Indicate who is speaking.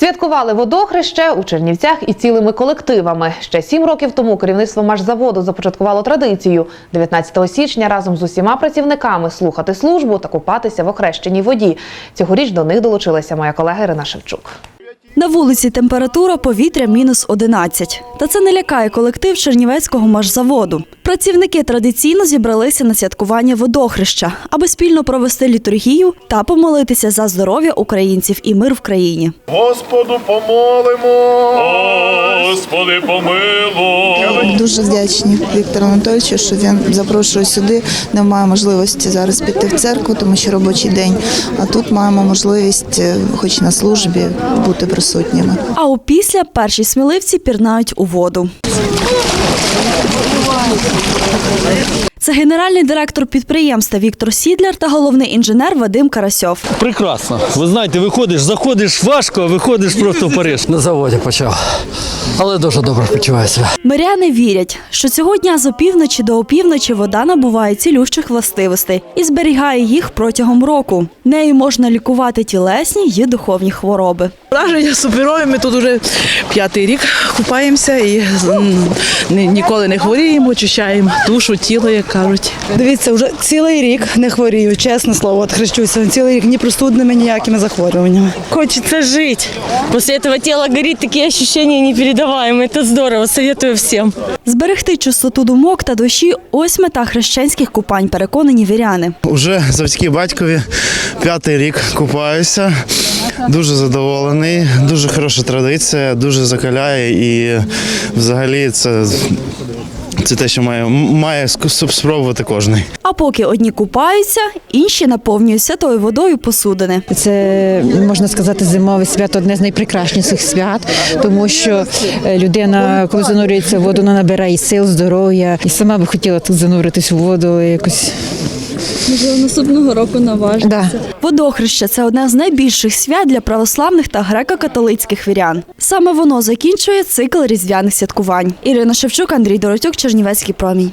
Speaker 1: Святкували водохреще у Чернівцях і цілими колективами. Ще сім років тому керівництво машзаводу започаткувало традицію 19 січня разом з усіма працівниками слухати службу та купатися в охрещеній воді. Цьогоріч до них долучилася моя колега Ірина Шевчук.
Speaker 2: На вулиці температура повітря мінус 11. Та це не лякає колектив Чернівецького машзаводу. Працівники традиційно зібралися на святкування водохреща, аби спільно провести літургію та помолитися за здоров'я українців і мир в країні.
Speaker 3: Господу помолимо.
Speaker 4: Господи, помилуй.
Speaker 5: Дуже вдячні Віктору Анатольовичу, що він запрошує сюди. Немає можливості зараз піти в церкву, тому що робочий день. А тут маємо можливість, е, хоч на службі, бути присутніми.
Speaker 2: А опісля перші сміливці пірнають у воду. Це генеральний директор підприємства Віктор Сідляр та головний інженер Вадим Карасьов.
Speaker 6: Прекрасно. Ви знаєте, виходиш, заходиш важко, а виходиш просто в Париж.
Speaker 7: На заводі почав, але дуже добре почуваю себе.
Speaker 2: Миряни вірять, що цього дня з опівночі до опівночі вода набуває цілющих властивостей і зберігає їх протягом року. Нею можна лікувати тілесні й духовні хвороби.
Speaker 8: Враження суперові. Ми тут уже п'ятий рік купаємося і м, ні- ніколи не хворіємо, очищаємо душу, тіло, як кажуть.
Speaker 9: Дивіться, вже цілий рік не хворію, чесне слово, от хрещуся. Цілий рік ні простудними, ніякими захворюваннями.
Speaker 10: Хочется жить. После этого тело горит, такие ощущения непередаваемые. Это здорово, советую всем.
Speaker 2: Зберегти чистоту думок та душі ось мета хрещенських купань, переконані віряни.
Speaker 3: Уже завдяки батькові п'ятий рік купаюся. Дуже задоволений, дуже хороша традиція, дуже закаляє і взагалі це, це те, що має, має спробувати кожен.
Speaker 2: А поки одні купаються, інші наповнюють святою водою посудини.
Speaker 11: Це можна сказати зимове свято одне з найпрекрасніших свят, тому що е, людина, коли занурюється в воду, вона набирає сил, здоров'я. І сама би хотіла тут зануритись у воду якось.
Speaker 2: Наступного року наважиться.
Speaker 11: Да.
Speaker 2: Водохреща це одне з найбільших свят для православних та греко-католицьких вірян. Саме воно закінчує цикл різдвяних святкувань. Ірина Шевчук, Андрій Доротюк, Чернівецький промінь.